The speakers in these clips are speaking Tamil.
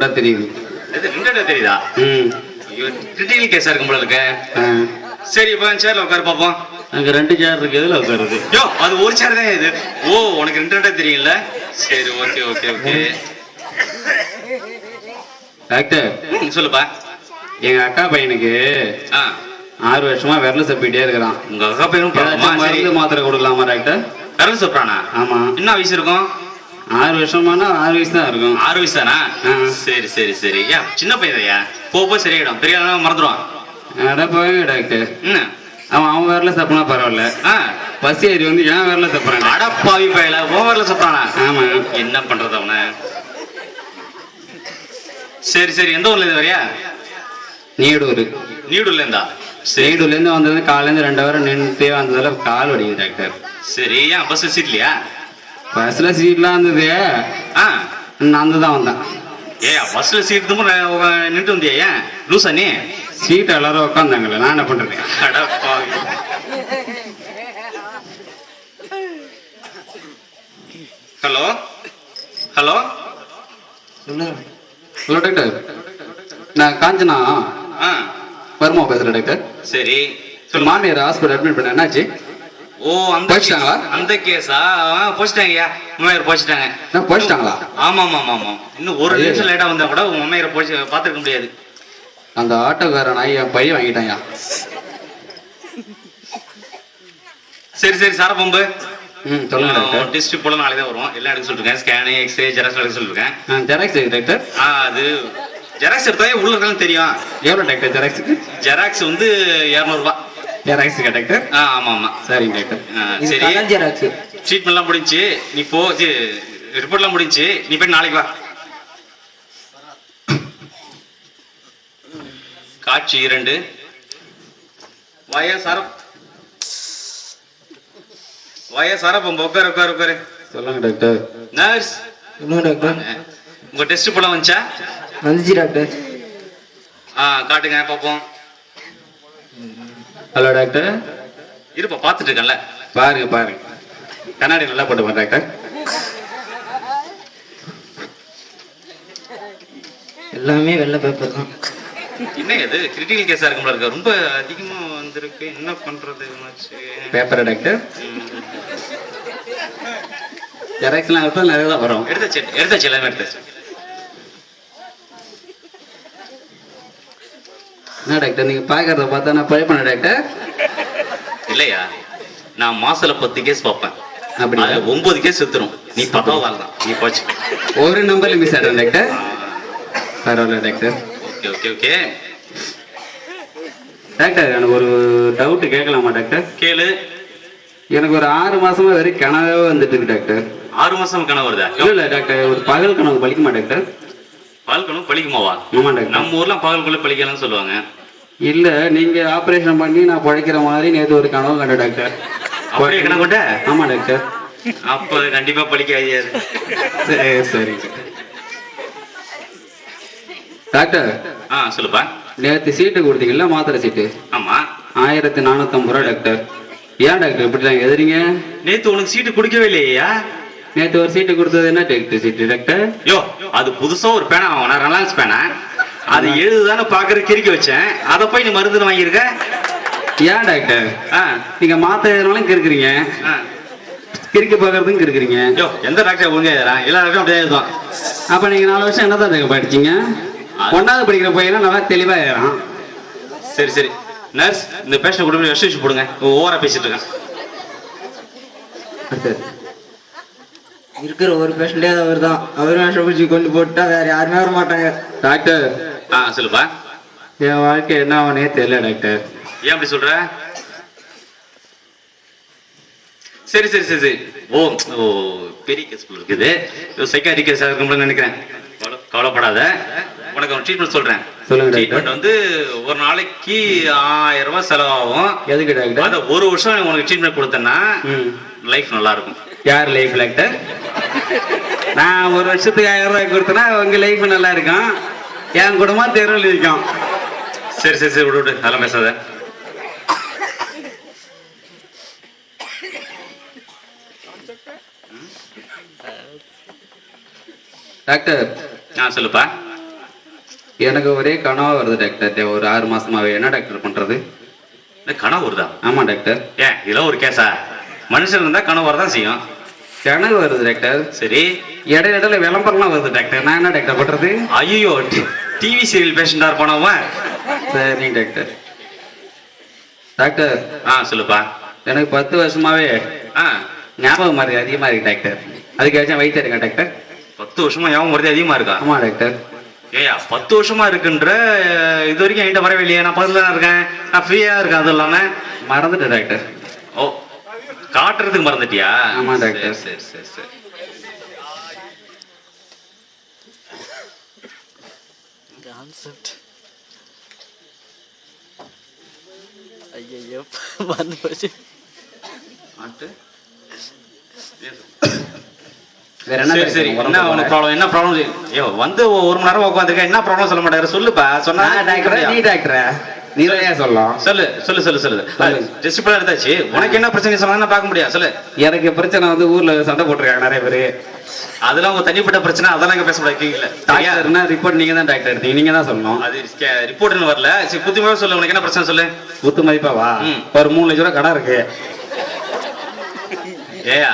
தெரியுது. ரெண்டு தெரியுதா? கிரிட்டிக்கல் கேஸா இருக்கும் போல இருக்க. சரி இப்போ சேர்ல உட்காரு பாப்போம் அங்க ரெண்டு சேர் இருக்கு எதுல உட்காருது? யோ அது ஒரு சேர் தான் இது? ஓ உனக்கு ரெண்டு ரெண்டா தெரியும்ல? சரி ஓகே ஓகே ஓகே டாக்டர் சொல்லுப்பா. எங்க அக்கா பையனுக்கு ஆ. ஆறு வருஷமா விரல் சப்பிட்டே இருக்கிறான். உங்க அக்கா சரி. மருந்து மாத்திரை கொடுக்கலாமா டாக்டர் கரல் சொல்றானா ஆமா. என்ன வயசு இருக்கும்? ஆறு வருஷமானா ஆறு வயசு தான் இருக்கும். ஆறு வயசு தானா. சரி சரி சரி. ஏன் சின்ன பையன் ஐயா போ போ சரியாயிடும். பெரிய மறந்துடுவான். அட போய் டாக்டர். என்ன? அவன் அவன் விரல தப்புனா பரவாயில்ல. ஆ. பஸ் ஏறி வந்து ஏன் விரல தப்புறான் அடப்பாவி பையல. ஓவர்ல சொல்றானா ஆமா. என்ன பண்றது அவன? சரி சரி. எந்த ஊர்ல இருந்து வரியா? நீடூர். நீடூர்ல இருந்தா? நீடூர்ல இருந்து வந்தது காலையில ரெண்டு வாரம் நின்று வந்ததுல கால் வலிக்குது டாக்டர். சரி. ஏன் பஸ் சீட்லையா பஸ்ல சீட்லாம் இருந்தது. ஆ நான் தான் வந்தேன். ஏ பஸ்ல சீட் தும்பு நின்று வந்தியா ஏன்? லூசா நீ? சீட் எல்லாரும் உட்காந்தாங்கல்ல நான் என்ன பண்றது? ஹலோ? ஹலோ? Hello doctor. நான் காஞ்சனா. வருமா பேசுறேன் டாக்டர்? சரி மாமியார் ஹாஸ்பிட்டல் அட்மிட் பண்ண என்னாச்சு? ஓ அந்த போச்சிட்டாங்களா? அந்த கேஸா? போச்சிட்டாங்கய்யா உண்மையார் போச்சிட்டாங்க போச்சிட்டாங்களா ஆமா ஆமா ஆமா இன்னும் ஒரு. நிமிஷம் லேட்டா வந்தா கூட உங்க அம்மையரை போச்சு பாத்துக்க முடியாது. அந்த ஆட்டோக்காரன் நாய் என் பையன் வாங்கிட்டான்யா சரி சரி சார பம்பு. ம் சொல்லுங்க டாக்டர் டெஸ்ட் போல நாளைக்கு தான் வரும் எல்லாம் எடுக்க சொல்லிருக்கேன் ஸ்கேனு எக்ஸ்ரே ஜெராக்ஸ் எடுக்க சொல்லிருக்கேன் ஜெராக்ஸ் டாக்டர் ஆ அது ஜெராக்ஸ் எடுத்தாலே உள்ள இருக்கான்னு தெரியும். எவ்வளோ டாக்டர் ஜெராக்ஸுக்கு ஜெராக்ஸ் வந்து இரநூறுபா. டாக்டர் ஆ ஆமா ஆமா. சரிங்க டாக்டர் சரி. ட்ரீட்மெண்ட்லாம் முடிஞ்சுச்சு நீ போ ரிப்போர்ட்லாம் முடிஞ்சுச்சு நீ போய் நாளைக்கு வா. காட்சி இரண்டு. வய சர வய சரப்பம் உட்காரு உட்காரு உட்காரு. சொல்லுங்க டாக்டர் நர்ஸ் இன்னும் டாக்டர் உங்க டெஸ்ட் போல வந்துச்சா? வந்துச்சு டாக்டர் ஆ காட்டுங்க பாப்போம் ஹலோ டாக்டர் இருப்பா பார்த்துட்டு இருக்கேன்ல. பாருங்க பாருங்க. கண்ணாடி நல்லா போட்டுப்பா டாக்டர் எல்லாமே வெள்ளை பேப்பர் தான். என்ன இது? கிரிட்டிக்கல் கேஸா இருக்கும் போல இருக்கு. ரொம்ப அதிகமா வந்திருக்கு. என்ன பண்றது? பேப்பரா டாக்டர். ஜெராக்ஸ்லாம் நிறைய தான் வரும். எடுத்தாச்சு எடுத்தாச்சு எல்லாமே எடுத்தாச்சு என்ன டாக்டர்? நீங்க பாக்குறத பார்த்தா நான் பழைய டாக்டர். இல்லையா? நான் மாசத்துல பத்து கேஸ் பார்ப்பேன். அப்படியா? அதுல ஒன்பது கேஸ் செத்துரும். நீ பத்தாவது தான் நீ போச்சு. ஒரு நம்பர்ல மிஸ் ஆயிடும் டாக்டர். பரவாயில்ல doctor. Okay okay okay. Doctor எனக்கு ஒரு டவுட் கேட்கலாமா டாக்டர்? கேளு. எனக்கு ஒரு ஆறு மாசமா வெறும் கனவே வந்துட்டு இருக்கு டாக்டர். ஆறு மாசம் கனவு வருதா? இல்ல டாக்டர் ஒரு பகல் கனவு பலிக்குமா டாக்டர்? பால் கனவு பழிக்குமாவா? ஆமா டாக்டர். நம்ம ஊர்ல பகலுக்குள்ள பழிக்கலாம்னு சொல்லுவாங்க. இல்ல நீங்க ஆபரேஷன் பண்ணி நான் பழைக்கிற மாதிரி நேத்து ஒரு கனவு கண்டேன் டாக்டர். கனவு கொண்ட? ஆமா டாக்டர். அப்ப அது கண்டிப்பா பழிக்காது சரி சரி. டாக்டர். ஆ சொல்லுப்பா. நேத்து சீட்டு கொடுத்தீங்கல்ல மாத்திரை சீட்டு ஆமா. ஆயிரத்தி நானூத்தம்பது ரூபா டாக்டர். ஏன் டாக்டர் இப்படி தான் எதிரிங்க நேத்து உனக்கு சீட்டு குடிக்கவே இல்லையா? நேத்து ஒரு சீட்டு கொடுத்தது என்ன டாக்டர் சீட்டு டாக்டர்? யோ அது புதுசா ஒரு பேனா வாங்கினா ரிலாக்ஸ் பேனா? அது எழுதுதானே பாக்குற கிறுக்கி வச்சேன். அதை போய் நீ மருந்து வாங்கியிருக்க? ஏன் டாக்டர்? நீங்க மாத்திரை எதுனாலும் கிறுக்குறீங்க. கிறுக்கி பார்க்கறதுக்கும் கிறுக்குறீங்க. யோ எந்த டாக்டர் ஒழுங்கா எழுதுறான்? எல்லா டாக்டரும் அப்படியே எழுதுவான். அப்ப நீங்க நாலு வருஷம் என்னதான் டாக்டர் படிச்சீங்க? ஒன்னாவது படிக்கிற பையனா நல்லா தெளிவா ஏறான் சரி சரி. நர்ஸ் இந்த பேஷண்ட் கூட போய் ரெஸ்ட் போடுங்க. ஓவரா பேசிட்டு இருக்கேன். இருக்கிற ஒரு பேஷண்டே அவர் தான் அவர் பூச்சி கொண்டு போட்டா வேற யாருமே வர மாட்டாங்க டாக்டர் ஆ சொல்லுப்பா. என் வாழ்க்கை என்ன ஆகுனே தெரியல டாக்டர். ஏன் அப்படி சொல்ற? சரி சரி சரி சரி. ஓ ஓ பெரிய கேஸ் இருக்குது. சைக்காரி கேஸ் இருக்கும்னு நினைக்கிறேன். கவலை- கவலைப்படாத. உனக்கு ஒரு ட்ரீட்மெண்ட் சொல்றேன். ட்ரீட்மெண்ட் வந்து ஒரு நாளைக்கு ஆயிரம் ரூபாய் செலவாகும். எதுக்கு டாக்டர்? அத ஒரு வருஷம் உனக்கு ட்ரீட்மெண்ட் கொடுத்தேன்னா. லைஃப் நல்லா இருக்கும் யார் லைஃப் டாக்டர்? நான் ஒரு வருஷத்துக்கு ஆயிரம் ரூபாய் கொடுத்தேன்னா உங்க லைஃப் நல்லா இருக்கும். என் குடும்பம் தெருவில் இருக்கும் சரி சரி சரி விடு விடு. அதெல்லாம் பேசாத. டாக்டர். ஆ சொல்லுப்பா. எனக்கு ஒரே கனவா வருது டாக்டர். ஒரு ஆறு மாசமாவே. என்ன டாக்டர் பண்றது? கனவு வருதா? ஆமா டாக்டர். ஏன் இதெல்லாம் ஒரு கேஸா? மனுஷன் இருந்தா கனவு வரதான் செய்யும். கனவு வருது டாக்டர் சரி. இடையில இடையில விளம்பரம்லாம் வருது டாக்டர் நான் என்ன டாக்டர் பண்றது? ஐயோ டிவி சீரியல் பேஷண்டா இருப்பான அவன் சரி டாக்டர் டாக்டர் ஆ சொல்லுப்பா. எனக்கு பத்து வருஷமாவே ஆ. ஞாபகம் மாதிரி அதிகமா இருக்கு டாக்டர் அதுக்காச்சும் வயிற்று எடுங்க டாக்டர் பத்து வருஷமா ஞாபகம் வருது அதிகமா இருக்கா? ஆமா டாக்டர் ஏயா பத்து வருஷமா இருக்குன்ற இது வரைக்கும் என்கிட்ட வரவே இல்லையா. நான் பதில் இருக்கேன். நான் ஃப்ரீயா இருக்கேன் அது இல்லாம. மறந்துட்டேன் டாக்டர் ஓ காட்டுறதுக்கு மறந்துட்டியா? ஆமா, டாக்டர். சரி சரி சரி. சரி கான்செப்ட் ஐயோ மறந்து போச்சு. வேற என்ன சரி என்ன ப்ராப்ளம் என்ன ப்ராப்ளம் ஐயோ வந்து ஒரு மணி நேரம் உட்காந்துருக்க என்ன ப்ராப்ளம் சொல்ல மாட்டாரு சொல்லுப்பா. சொன்னா நான் டாக்டர் நீ டாக்டர் நீ தான் ஏன் சொல்லலாம்? சொல்லு சொல்லு சொல்லு சொல்லு. சொல்லு. டெஸ்ட் பண்ண எடுத்தாச்சு. உனக்கு என்ன பிரச்சனை சொன்னா பார்க்க முடியாது. சொல்லு. எனக்கு பிரச்சனை வந்து ஊர்ல சண்டை போட்டிருக்காங்க நிறைய பேரு. அதெல்லாம் உங்க தனிப்பட்ட பிரச்சனை அதெல்லாம் பேச முடியாது. டாக்டர்னா ரிப்போர்ட் நீங்க தான் டாக்டர் எடுத்தீங்க. நீங்க தான் சொல்லணும். அது ரிப்போர்ட்னு வரல. சரி புத்தியமாக சொல்லு. உனக்கு என்ன பிரச்சனை சொல்லு? குத்து மதிப்பா வா ம். ஒரு மூணு லட்ச ரூபா கடை இருக்கு. ஏயா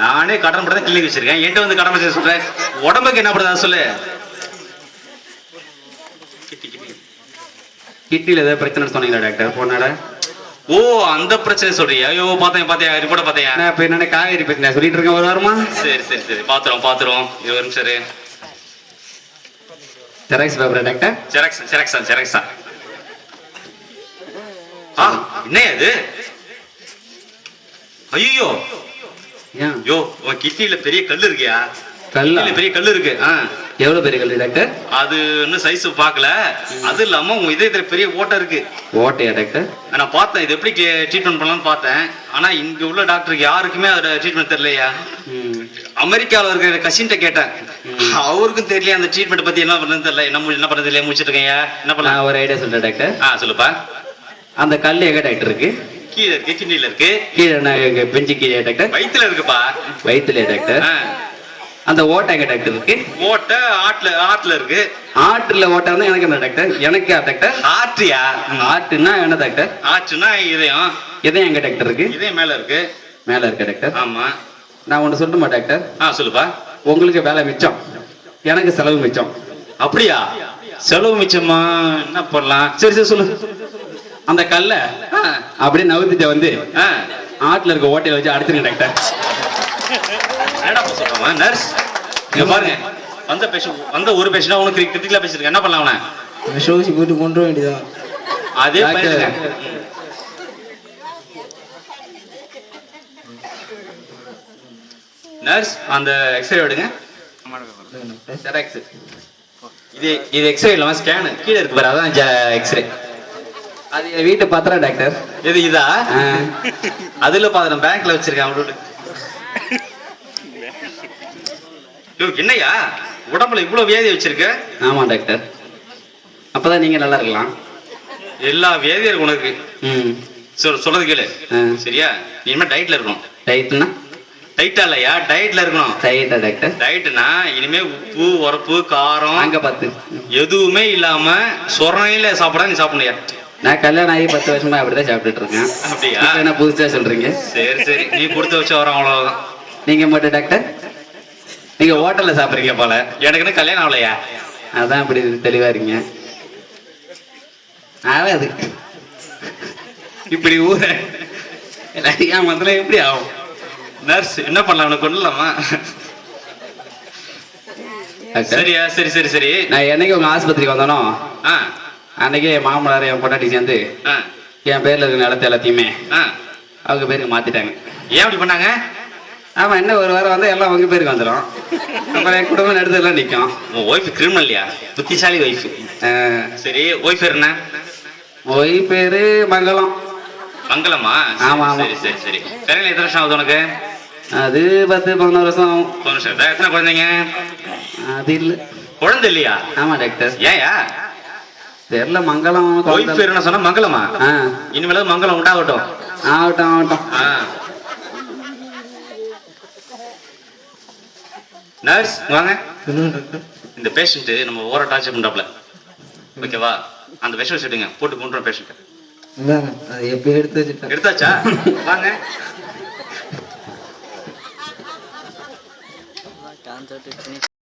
நானே கடன் படம் தான் கிளினிக் வச்சிருக்கேன். என்கிட்ட வந்து கடன் வச்சு சொல்றேன் உடம்புக்கு என்ன பண்ணுதா சொல்லு. கிட்னில ஏதாவது பிரச்சனை சொன்னீங்களா டாக்டர்? போனாட ஓ அந்த பிரச்சனை சொல்றியா ஐயோ பார்த்தேன் பார்த்தேன். ரிப்போர்ட்ட பார்த்தேன். நான் இப்ப என்னென்ன காவேரி பிரச்சனை சொல்லிட்டு இருக்கேன் ஒரு வாரமா? சரி சரி சரி. பாத்துறோம் பாத்துறோம். இது ஒரு நிமிஷம் இரு. ஜெராக்ஸ் பேப்பரா டாக்டர்? ஜெராக்ஸ் ஜெராக்ஸா ஜெராக்ஸா ஆ என்னையா இது? ஐயோ யோ உன் கிட்னில பெரிய கல் இருக்கியா? கல்லா. கிட்னில பெரிய கல் இருக்கு. எவ்வளவு பெரிய கல்லு டாக்டர்? அது இன்னும் சைஸ் பார்க்கல. அது இல்லாம உங்க இதயத்துல பெரிய ஓட்டை இருக்கு. ஓட்டையா டாக்டர்? நான் பார்த்தேன். இது எப்படி ட்ரீட்மெண்ட் பண்ணலாம்னு பார்த்தேன். ஆனா இங்க உள்ள டாக்டருக்கு யாருக்குமே அதோட ட்ரீட்மெண்ட் தெரியலையா. அமெரிக்காவில் இருக்கிற கசின்ட்ட கேட்டேன். அவருக்கும் தெரியல அந்த ட்ரீட்மெண்ட் பத்தி என்ன பண்றது தெரியல. என்ன என்ன பண்றது இல்லையா முடிச்சிட்டு இருக்கேன் என்ன நான் ஒரு ஐடியா சொல்றேன் டாக்டர். ஆ சொல்லுப்பா. அந்த கல் எங்க டாக்டர் இருக்கு? கீழே இருக்கு கிட்னில இருக்கு. கீழே பெஞ்சு கீழே டாக்டர். வயித்துல இருக்குப்பா. வயிற்றுல டாக்டர்? ஆ. அந்த ஓட்டை எங்க டாக்டர் இருக்கு? ஓட்டை ஆட்டுல ஆட்டுல இருக்கு. ஆட்டுல ஓட்டை வந்து எனக்கு என்ன டாக்டர் எனக்கு டாக்டர் ஆட்டியா? ஆட்டுன்னா என்ன டாக்டர் ஆச்சுன்னா இதயம். இதயம் எங்க டாக்டர் இருக்கு? இதயம் மேல இருக்கு. மேல இருக்க டாக்டர் ஆமா. நான் ஒன்று சொல்லட்டுமா டாக்டர் ஆ சொல்லுப்பா. உங்களுக்கு வேலை மிச்சம். எனக்கு செலவு மிச்சம். அப்படியா? செலவு மிச்சமா? என்ன பண்ணலாம்? சரி சரி சொல்லு. அந்த கல்லை அப்படியே நவுத்திட்ட வந்து. ஆட்டுல இருக்க ஓட்டையில வச்சு அடிச்சிருங்க டாக்டர் சொல்றான் நர்ஸ் இங்க பாருங்க. வந்த பேஷண்ட் வந்த ஒரு பேஷண்டா உனக்கு கிரிட்டிக்கலா பேசிருக்க என்ன பண்ணலாம் அவனை? ஷோசி போட்டு கொண்டு வேண்டியதான் அதே. நர்ஸ் அந்த எக்ஸ்ரே எடுங்க. ஜெராக்ஸ் இது இது எக்ஸ்ரே இல்லாம ஸ்கேனு கீழே இருக்கு பாரு அதான் எக்ஸ்ரே அது என் வீட்டு பத்திரம் டாக்டர் இது இதா. அதுல பாரு பேங்க்ல வச்சிருக்கேன் அவரோட யோ, என்னய்யா உடம்புல இவ்வளவு வியாதி வச்சிருக்க? ஆமா டாக்டர். அப்பதான் நீங்க நல்லா இருக்கலாம். எல்லா வியாதியும் இருக்கு உனக்கு. ம். சொல் சொல்றது கேளு. சரியா? நீ இனிமே டயட்ல இருக்கணும். டைட்னா டைட்டா இல்லையா? டயட்ல இருக்கணும். டைட்டா டாக்டர். டயட்னா இனிமே உப்பு உரப்பு காரம் அங்க பத்து எதுவுமே இல்லாம சொரணையில சாப்பிட நீ சாப்பிடலையா? நான் கல்யாணம் ஆகி பத்து வருஷமா அப்படிதான் சாப்பிட்டுட்டு இருக்கேன். அப்படியா? என்ன புதுசா சொல்றீங்க? சரி சரி. நீ கொடுத்து வச்ச வரோம் அவ்வளவுதான். நீங்க மட்டும் டாக்டர். நீங்க ஹோட்டல்ல சாப்பிடுறீங்க போல. எனக்கு கல்யாணம் ஆகலையா? அதான் இப்படி தெளிவா இருக்கீங்க ஆகாது. இப்படி ஊர என் மத்தில எப்படி ஆகும்? நர்ஸ் என்ன பண்ணலாம்? உனக்கு டாக்டர், சரியா? சரி சரி சரி. நான் என்னைக்கு உங்க ஆஸ்பத்திரிக்கு வந்தானோ அன்னைக்கு என் மாமனார் என் பொண்டாட்டி சேர்ந்து என் பேர்ல இருக்க நிலத்தை எல்லாத்தையுமே அவங்க பேருக்கு மாத்திட்டாங்க. ஏன் அப்படி பண்ணாங்க? ஆமா என்ன ஒரு வாரம் வந்து எல்லாம் உங்க பேருக்கு வந்துடும் அப்புறம் என் குடும்பம் நடத்தலாம் நிற்கும் உன் ஒய்ஃப் கிரிமினல்லையா புத்திசாலி ஒய்ஃப் சரி ஒய்ஃப் பேர் என்ன? ஒய் பேரு மங்களம். மங்களமா? ஆமா, ஆமா. சரி சரி சரி. கல்யாணம் எத்தனை வருஷம் ஆகுது உனக்கு? அது பத்து பதினோரு வருஷம் ஆகும். பதினஞ்சு வருஷம்? எத்தனை குழந்தைங்க? அது இல்ல. குழந்தை இல்லையா? ஆமா டாக்டர் ஏயா தெரியல மங்களம் ஒய்ஃப் பேர் என்ன சொன்னா? மங்களமா? ஆ. இனிமேல மங்களம் உண்டாகட்டும். ஆகட்டும் ஆகட்டும். நர்ஸ் வாங்க. இந்த பேஷண்ட் நம்ம ஓர டார்ச்சர் பண்றாப்ல. ஓகேவா? அந்த விஷம் வச்சுடுங்க போட்டு கொண்டுறோம் பேஷண்ட் எப்படி எடுத்து வச்சுட்டேன் எடுத்தாச்சா? வாங்க. கான்செப்ட்